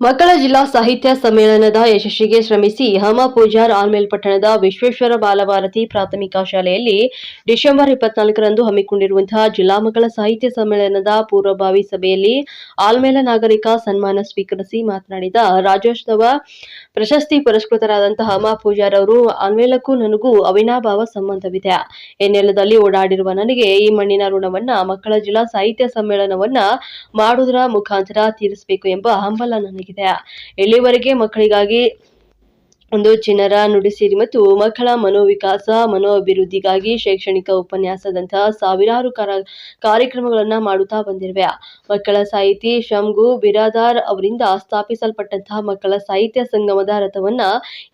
ಮಕ್ಕಳ ಜಿಲ್ಲಾ ಸಾಹಿತ್ಯ ಸಮ್ಮೇಳನದ ಯಶಸ್ಸಿಗೆ ಶ್ರಮಿಸಿ ಹಮ ಪೂಜಾರ್ ಆಲ್ಮೇಲ್ ಪಟ್ಟಣದ ವಿಶ್ವೇಶ್ವರ ಬಾಲಭಾರತಿ ಪ್ರಾಥಮಿಕ ಶಾಲೆಯಲ್ಲಿ ಡಿಸೆಂಬರ್ ಇಪ್ಪತ್ನಾಲ್ಕರಂದು ಹಮ್ಮಿಕೊಂಡಿರುವಂತಹ ಜಿಲ್ಲಾ ಮಕ್ಕಳ ಸಾಹಿತ್ಯ ಸಮ್ಮೇಳನದ ಪೂರ್ವಭಾವಿ ಸಭೆಯಲ್ಲಿ ಆಲ್ಮೇಲ ನಾಗರಿಕ ಸನ್ಮಾನ ಸ್ವೀಕರಿಸಿ ಮಾತನಾಡಿದ ರಾಜ್ಯೋತ್ಸವ ಪ್ರಶಸ್ತಿ ಪುರಸ್ಕೃತರಾದಂತಹ ಹಮ ಪೂಜಾರ್ ಅವರು, ಆಲ್ಮೇಲಕ್ಕೂ ನನಗೂ ಅವಿನಾಭಾವ ಸಂಬಂಧವಿದೆ. ಈ ನೆಲದಲ್ಲಿ ಓಡಾಡಿರುವ ನನಗೆ ಈ ಮಣ್ಣಿನ ಋಣವನ್ನ ಮಕ್ಕಳ ಜಿಲ್ಲಾ ಸಾಹಿತ್ಯ ಸಮ್ಮೇಳನವನ್ನ ಮಾಡುವುದರ ಮುಖಾಂತರ ತೀರಿಸಬೇಕು ಎಂಬ ಹಂಬಲ ನನಗಿದೆ ಎಲ್ಲಿವರೆಗೆ ಮಕ್ಕಳಿಗಾಗಿ ಒಂದು ಚಿನ್ನರ ನುಡಿಸಿರಿ ಮತ್ತು ಮಕ್ಕಳ ಮನೋವಿಕಾಸ, ಮನೋಭಿವೃದ್ಧಿಗಾಗಿ ಶೈಕ್ಷಣಿಕ ಉಪನ್ಯಾಸದಂತಹ ಸಾವಿರಾರು ಕಾರ- ಕಾರ್ಯಕ್ರಮಗಳನ್ನ ಮಾಡುತ್ತಾ ಬಂದಿರುವೆ ಮಕ್ಕಳ ಸಾಹಿತಿ ಶಂಗು ಬಿರಾದಾರ್ ಅವರಿಂದ ಸ್ಥಾಪಿಸಲ್ಪಟ್ಟಂತಹ ಮಕ್ಕಳ ಸಾಹಿತ್ಯ ಸಂಗಮದ ರಥವನ್ನ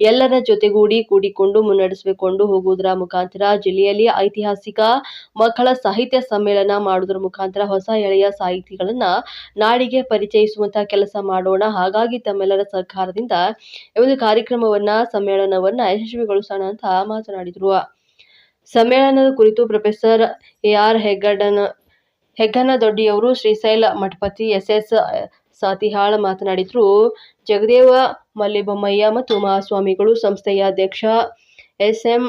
ಎಲ್ಲರ ಜೊತೆಗೂಡಿ ಕೂಡಿಕೊಂಡು ಮುನ್ನಡೆಸಿಕೊಂಡು ಹೋಗುವುದರ ಮುಖಾಂತರ ಜಿಲ್ಲೆಯಲ್ಲಿ ಐತಿಹಾಸಿಕ ಮಕ್ಕಳ ಸಾಹಿತ್ಯ ಸಮ್ಮೇಳನ ಮಾಡುವುದರ ಮುಖಾಂತರ ಹೊಸ ಎಳೆಯ ಸಾಹಿತಿಗಳನ್ನ ನಾಡಿಗೆ ಪರಿಚಯಿಸುವಂತಹ ಕೆಲಸ ಮಾಡೋಣ. ಹಾಗಾಗಿ ತಮ್ಮೆಲ್ಲರ ಸಹಕಾರದಿಂದ ಒಂದು ಕಾರ್ಯಕ್ರಮವನ್ನ ಸಮ್ಮೇಳನವನ್ನ ಯಶಸ್ವಿಗೊಳಿಸೋಣ ಅಂತ ಮಾತನಾಡಿದರು. ಸಮ್ಮೇಳನದ ಕುರಿತು ಪ್ರೊಫೆಸರ್ ಎ ಆರ್ ಹೆಗ್ಗಡನ ಹೆಗ್ಗನದೊಡ್ಡಿಯವರು ಶ್ರೀಶೈಲ ಮಠಪತಿ ಎಸ್ ಎಸ್ ಸಾತಿಹಾಳ್ ಮಾತನಾಡಿದ್ರು. ಜಗದೇವ ಮಲ್ಲಿಬೊಮ್ಮಯ್ಯ ಮತ್ತು ಮಹಾಸ್ವಾಮಿಗಳು ಸಂಸ್ಥೆಯ ಅಧ್ಯಕ್ಷ S M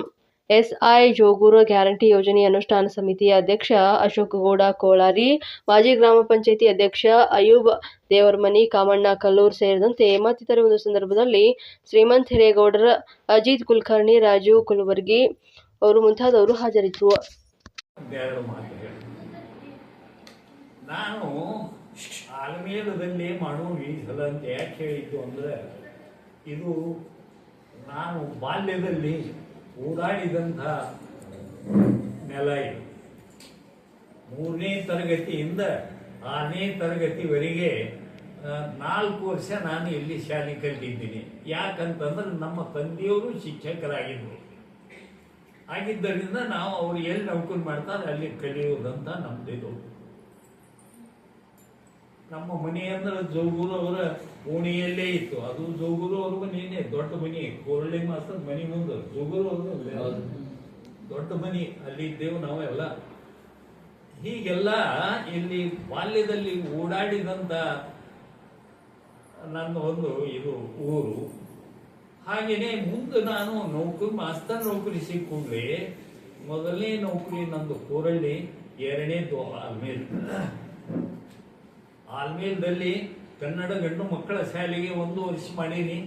SI Jogur guarantee ಯೋಜನೆ ಅನುಷ್ಠಾನ ಸಮಿತಿಯ ಅಧ್ಯಕ್ಷ ಅಶೋಕ್ ಗೌಡ ಕೋಳಾರಿ, ಮಾಜಿ ಗ್ರಾಮ ಪಂಚಾಯತಿ ಅಧ್ಯಕ್ಷ ಅಯೂಬ್ ದೇವರಮನಿ, ಕಾಮಣ್ಣ ಕಲ್ಲೂರು ಸೇರಿದಂತೆ ಮತ್ತಿತರ ಒಂದು ಸಂದರ್ಭದಲ್ಲಿ ಶ್ರೀಮಂತ್ ಹಿರೇಗೌಡರ ಅಜಿತ್ ಕುಲಕರ್ಣಿ ರಾಜೀವ್ ಕುಲಬರ್ಗಿ ಅವರು ಮುಂತಾದವರು ಹಾಜರಿದ್ದರು. ನಾನು ಇದು ನಾನು ಬಾಲ್ಯದಲ್ಲಿ ಓಡಾಡಿದಂಥ ನೆಲ ಇದು. ಮೂರನೇ ತರಗತಿಯಿಂದ ಆರನೇ ತರಗತಿವರೆಗೆ ನಾಲ್ಕು ವರ್ಷ ನಾನು ಇಲ್ಲಿ ಶಾಲೆ ಕಲಿತಿದ್ದೀನಿ. ಯಾಕಂತಂದ್ರೆ ನಮ್ಮ ತಂದೆಯವರು ಶಿಕ್ಷಕರಾಗಿದ್ದರು. ಆಗಿದ್ದರಿಂದ ನಾವು ಅವ್ರು ಎಲ್ಲಿ ನೌಕರಿ ಮಾಡ್ತಾರೆ ಅಲ್ಲಿ ಕಲಿಯೋದಂತ ನಮ್ದಿದು. ನಮ್ಮ ಮನೆ ಅಂದ್ರೆ ಜೋಗುರು ಅವರ ಓಣಿಯಲ್ಲೇ ಇತ್ತು. ಅದು ಜೋಗುರು ಅವ್ರ ಮನೆಯೇ ದೊಡ್ಡ ಮನೆ. ಕೋರಳೆ ಮಾಸ್ತರ್ ಮನೆ ಮುಂದೆ. ಜೋಗುರು ಅವ್ರ ದೊಡ್ಡ ಮನೆ. ಅಲ್ಲಿ ಇದ್ದೇವು ನಾವೆಲ್ಲ ಹೀಗೆಲ್ಲ ಇಲ್ಲಿ ಬಾಲ್ಯದಲ್ಲಿ ಓಡಾಡಿದಂತ ನನ್ನ ಒಂದು ಇದು ಊರು. ಹಾಗೇನೆ ಮುಂದೆ ನಾನು ನೌಕರಿ ಮಾಸ್ತರ್ ನೌಕರಿ ಸಿಕ್ಕೊಂಡ್ರೆ ಮೊದಲನೇ ನೌಕರಿ ನಂದು ಕೋರಳ್ಳಿ ಎರಡನೇದು ಆಲ್ಮೇಲ್ ಆಲ್ಮೇಲ್ದಲ್ಲಿ ಕನ್ನಡ ಗಂಡು ಮಕ್ಕಳ ಶಾಲೆಗೆ ಒಂದು ವರ್ಷ ಮಾಡೀನಿ.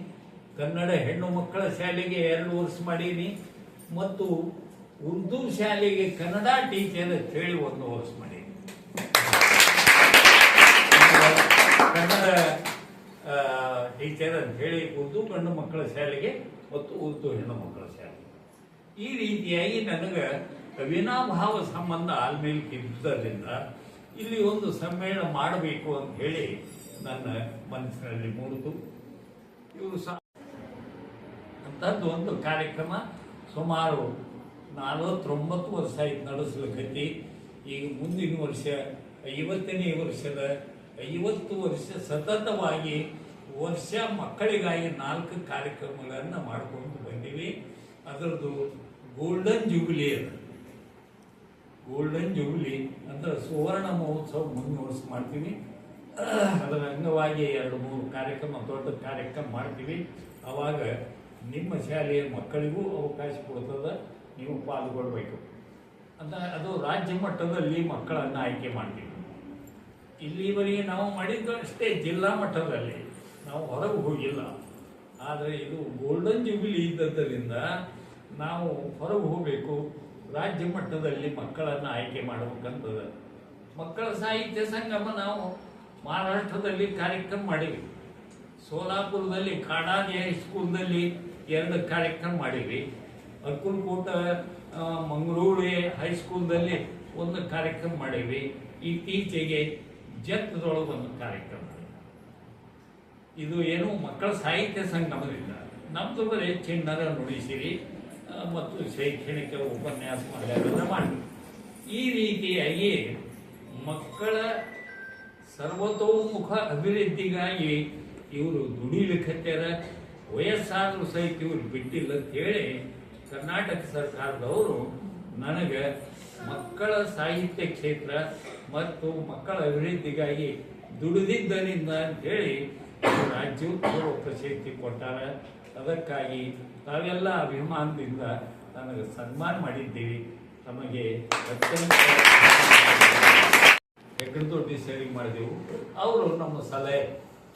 ಕನ್ನಡ ಹೆಣ್ಣು ಮಕ್ಕಳ ಶಾಲೆಗೆ ಎರಡು ವರ್ಷ ಮಾಡೀನಿ. ಮತ್ತು ಉರ್ದು ಶಾಲೆಗೆ ಕನ್ನಡ ಟೀಚರ್ ಹೇಳಿ ಒಂದು ವರ್ಷ ಮಾಡೀನಿ. ಕನ್ನಡ ಟೀಚರ್ ಅಂತ ಹೇಳಿ ಉರ್ದು ಗಂಡು ಮಕ್ಕಳ ಶಾಲೆಗೆ ಮತ್ತು ಉರ್ದು ಹೆಣ್ಣು ಮಕ್ಕಳ ಶಾಲೆ ಈ ರೀತಿಯಾಗಿ ನನಗೆ ಅವಿನಾಭಾವ ಸಂಬಂಧ ಆಲ್ಮೇಲೆ ಇದ್ದುದರಿಂದ ಇಲ್ಲಿ ಒಂದು ಸಮ್ಮೇಳನ ಮಾಡಬೇಕು ಅಂತ ಹೇಳಿ ನನ್ನ ಮನಸ್ಸಿನಲ್ಲಿ ಮೂಡಿತು. ಇವರು ಸಹ ಒಂದು ಕಾರ್ಯಕ್ರಮ. ಸುಮಾರು ನಲವತ್ತೊಂಬತ್ತು ವರ್ಷ ಆಯ್ತು ನಡೆಸ್ಲಿಕ್ಕೈತಿ ಈಗ ಮುಂದಿನ ವರ್ಷ, ಐವತ್ತನೇ ವರ್ಷದ ಐವತ್ತು ವರ್ಷ ಸತತವಾಗಿ ವರ್ಷ ಮಕ್ಕಳಿಗಾಗಿ ನಾಲ್ಕು ಕಾರ್ಯಕ್ರಮಗಳನ್ನು ಮಾಡಿಕೊಂಡು ಬಂದೀವಿ. ಅದರದ್ದು ಗೋಲ್ಡನ್ ಜೂಬಿಲಿ ಅದು ಗೋಲ್ಡನ್ ಜೂಬ್ಲಿ ಅಂದ್ರೆ ಸುವರ್ಣ ಮಹೋತ್ಸವ ಮುಂದಿನ ವರ್ಷ ಮಾಡ್ತೀವಿ. ಅದರ ಅಂಗವಾಗಿ ಎರಡು ಮೂರು ಕಾರ್ಯಕ್ರಮ ದೊಡ್ಡ ಕಾರ್ಯಕ್ರಮ ಮಾಡ್ತೀವಿ. ಅವಾಗ ನಿಮ್ಮ ಶಾಲೆಯ ಮಕ್ಕಳಿಗೂ ಅವಕಾಶ ಕೊಡ್ತದೆ, ನೀವು ಪಾಲ್ಗೊಳ್ಬೇಕು. ಅಂತ ಅದು ರಾಜ್ಯ ಮಟ್ಟದಲ್ಲಿ ಮಕ್ಕಳನ್ನು ಆಯ್ಕೆ ಮಾಡ್ತೀವಿ. ಇಲ್ಲಿವರೆಗೆ ನಾವು ಮಾಡಿದ್ದು ಅಷ್ಟೇ, ಜಿಲ್ಲಾ ಮಟ್ಟದಲ್ಲಿ ನಾವು ಹೊರಗೆ ಹೋಗಿಲ್ಲ. ಆದರೆ ಇದು ಗೋಲ್ಡನ್ ಜೂಬಿಲಿ ಇದ್ದದ್ದರಿಂದ ನಾವು ಹೊರಗೆ ಹೋಗಬೇಕು. ರಾಜ್ಯ ಮಟ್ಟದಲ್ಲಿ ಮಕ್ಕಳನ್ನು ಆಯ್ಕೆ ಮಾಡಬೇಕಂತದ. ಮಕ್ಕಳ ಸಾಹಿತ್ಯ ಸಂಗಮ ನಾವು ಮಹಾರಾಷ್ಟ್ರದಲ್ಲಿ ಕಾರ್ಯಕ್ರಮ ಮಾಡಿವಿ. ಸೋಲಾಪುರದಲ್ಲಿ ಕಾಡಾದಿ ಹೈಸ್ಕೂಲ್ನಲ್ಲಿ ಎರಡು ಕಾರ್ಯಕ್ರಮ ಮಾಡಿವಿ. ಅಕ್ಕುಲ್ಕೋಟ ಮಂಗಳೂರು ಹೈಸ್ಕೂಲ್ನಲ್ಲಿ ಒಂದು ಕಾರ್ಯಕ್ರಮ ಮಾಡಿವಿ. ಇತ್ತೀಚೆಗೆ ಜತ್ತದೊಳಗೆ ಒಂದು ಕಾರ್ಯಕ್ರಮ ಇದು ಏನು ಮಕ್ಕಳ ಸಾಹಿತ್ಯ ಸಂಗಮದಿಂದ. ನಮ್ದು ಬರೀ ಚಿಣ್ಣರ ನುಡಿಸಿರಿ. ಮತ್ತು ಶೈಕ್ಷಣಿಕ ಉಪನ್ಯಾಸ ಮಾಡಿದ ಮಾಡಿ ಈ ರೀತಿಯಾಗಿ ಮಕ್ಕಳ ಸರ್ವತೋಮುಖ ಅಭಿವೃದ್ಧಿಗಾಗಿ ಇವರು ದುಡಿಲಿಕ್ಕತ್ಯಾರ ವಯಸ್ಸಾದರೂ ಸಹಿತ ಇವರು ಬಿಟ್ಟಿಲ್ಲ ಅಂತ ಹೇಳಿ ಕರ್ನಾಟಕ ಸರ್ಕಾರದವರು ನನಗೆ ಮಕ್ಕಳ ಸಾಹಿತ್ಯ ಕ್ಷೇತ್ರ ಮತ್ತು ಮಕ್ಕಳ ಅಭಿವೃದ್ಧಿಗಾಗಿ ದುಡಿದಿದ್ದರಿಂದ ಅಂತೇಳಿ ರಾಜ್ಯೋತ್ಸವ ಪ್ರಶಸ್ತಿ ಕೊಟ್ಟಾರ. ಅದಕ್ಕಾಗಿ ತಾವೆಲ್ಲ ಅಭಿಮಾನದಿಂದ ನನಗೆ ಸನ್ಮಾನ ಮಾಡಿದ್ದೀವಿ ನಮಗೆ ಅತ್ಯಂತ ಹೆಗ್ಗಡದೊಡ್ಡಿ ಸೇರಿ ಮಾಡಿದೆವು. ಅವರು ನಮ್ಮ ಸಲಹೆ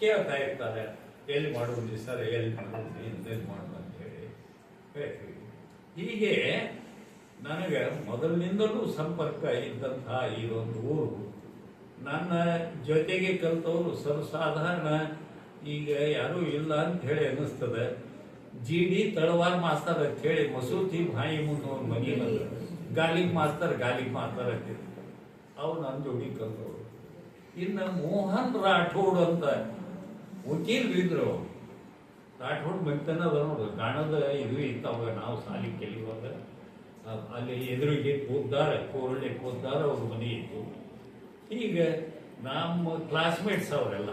ಕೇಳ್ತಾ ಇರ್ತಾರೆ. ಎಲ್ಲಿ ಮಾಡುವುದು ಸರ್, ಎಲ್ಲಿ ಮಾಡುವುದು ಎಲ್ಲಿ ಮಾಡುವ ಅಂತ ಹೇಳಿ ಹೇಳ್ತೀವಿ. ಹೀಗೆ ನನಗೆ ಮೊದಲಿನಿಂದಲೂ ಸಂಪರ್ಕ ಇದ್ದಂತಹ ಈ ಒಂದು ಊರು, ನನ್ನ ಜೊತೆಗೆ ಕಲಿತವರು ಸರ್ವಸಾಧಾರಣ. ಈಗ ಯಾರೂ ಇಲ್ಲ ಅಂತ ಹೇಳಿ ಅನ್ನಿಸ್ತದೆ. ಜಿ ಡಿ ತಳವಾರ್ ಮಾಸ್ತರ್ ಅಂತ ಹೇಳಿ ಮಸೂತಿ ಬಾಯಿ ಮುಂದೆ ಅವ್ನ ಮನೆ ಗಾಲಿಗ್ ಮಾಸ್ತರ್ ಗಾಲಿಗ್ ಮಾಸ್ತರ್ ಅಂತಿದ್ರು ಅವ್ರು ನನ್ನ ಜೋಡಿ ಕಲ್ತವ್ರು. ಇನ್ನು ಮೋಹನ್ ರಾಠೋಡ್ ಅಂತ ವಕೀಲ್ ಇದ್ರು. ರಾಠೋಡ್ ಬಂತನ ಅದ ನೋಡು ಗಾಣದ ಇದು ಇತ್ತವಾಗ ನಾವು ಸಾಲಿ ಕೆಲಿಯುವಾಗ ಅ- ಅಲ್ಲಿ ಎದುರಿಗೆ ಕೂದ್ದಾರ ಕೋರಳೆ ಕೂದ್ದಾರ ಅವ್ರ ಮನೆ ಇತ್ತು. ಈಗ ನಮ್ಮ ಕ್ಲಾಸ್ಮೇಟ್ಸ್ ಅವರೆಲ್ಲ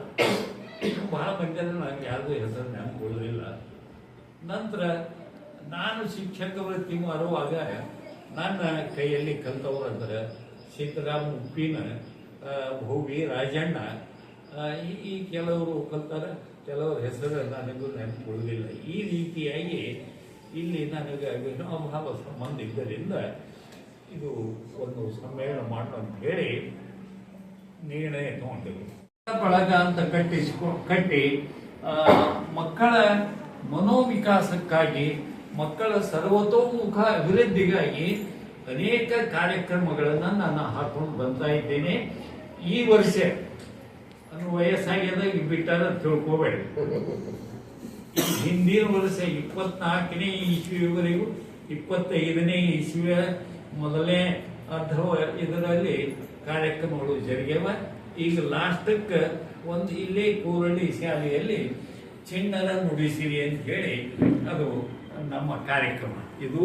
ಬಹಳ ಮಂದಿ ನಂಗೆ ಯಾರ್ದು ಹೆಸರು ನೆನಪು ಉಳಿದಿಲ್ಲ. ನಂತರ ನಾನು ಶಿಕ್ಷಕ ವೃತ್ತಿ ಮಾಡುವಾಗ ನನ್ನ ಕೈಯಲ್ಲಿ ಕಲ್ತವ್ರು ಅಂದ್ರೆ ಸಿದ್ದರಾಮ ಉಪ್ಪಿನ ಭೂವಿ ರಾಜಣ್ಣ. ಈ ಕೆಲವರು ಕಲ್ತಾರೆ, ಕೆಲವರ ಹೆಸರು ನನಗೂ ನೆನಪು ಉಳಿದಿಲ್ಲ ಈ ರೀತಿಯಾಗಿ ಇಲ್ಲಿ ನನಗೆ ವಿನೋಭಾವ ಸಂಬಂಧ ಇದ್ದರಿಂದ ಇದು ಒಂದು ಸಮ್ಮೇಳನ ಮಾಡೋಣ ಅಂತ ಹೇಳಿ ನಿರ್ಣಯ ತಗೊಂಡೆವು ಬಳಗ ಅಂತ ಕಟ್ಟಿಸ್ಕೊ ಕಟ್ಟಿ ಮಕ್ಕಳ ಮನೋವಿಕಾಸಕ್ಕಾಗಿ, ಮಕ್ಕಳ ಸರ್ವತೋಮುಖ ಅಭಿವೃದ್ಧಿಗಾಗಿ ಅನೇಕ ಕಾರ್ಯಕ್ರಮಗಳನ್ನು ನಾನು ಹಾಕೊಂಡು ಬರ್ತಾ ಇದ್ದೇನೆ. ಈ ವರ್ಷ ವಯಸ್ಸಾಗ್ಯದ ಬಿಟ್ಟಾರ ತಿಳ್ಕೋಬೇಡಿ. ಹಿಂದಿನ ವರ್ಷ ಇಪ್ಪತ್ನಾಲ್ಕನೇ ಇಸ್ವಿಯವರೆಗೂ ಇಪ್ಪತ್ತೈದನೇ ಇಸ್ವಿಯ ಮೊದಲನೇ ಅರ್ಧ ಇದರಲ್ಲಿ ಕಾರ್ಯಕ್ರಮಗಳು ಜರುಗ್ಯವ. ಈಗ ಲಾಸ್ಟಕ್ಕೆ ಒಂದು ಇಲ್ಲೇ ಕೂರಳ್ಳಿ ಶಾಲೆಯಲ್ಲಿ ಚಿಣ್ಣರ ನುಡಿಸಿರಿ ಅಂತ ಹೇಳಿ, ಅದು ನಮ್ಮ ಕಾರ್ಯಕ್ರಮ. ಇದು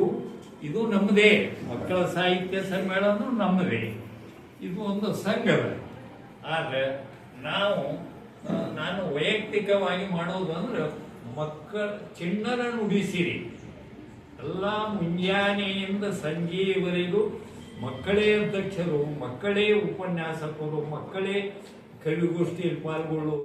ಇದು ನಮ್ಮದೇ. ಮಕ್ಕಳ ಸಾಹಿತ್ಯ ಸಮ್ಮೇಳನ ನಮ್ಮದೇ. ಇದು ಒಂದು ಸಂಘದ. ಆದ್ರೆ ನಾವು ನಾನು ವೈಯಕ್ತಿಕವಾಗಿ ಮಾಡೋದು ಅಂದ್ರೆ ಮಕ್ಕಳ ಚಿಣ್ಣರ ನುಡಿಸಿರಿ. ಎಲ್ಲ ಮುಂಜಾನೆಯಿಂದ ಸಂಜೆಯವರೆಗೂ ಮಕ್ಕಳೇ ಅಧ್ಯಕ್ಷರು, ಮಕ್ಕಳೇ ಉಪನ್ಯಾಸಕರು, ಮಕ್ಕಳೇ ಕವಿಗೋಷ್ಠಿಯಲ್ಲಿ ಪಾಲ್ಗೊಳ್ಳು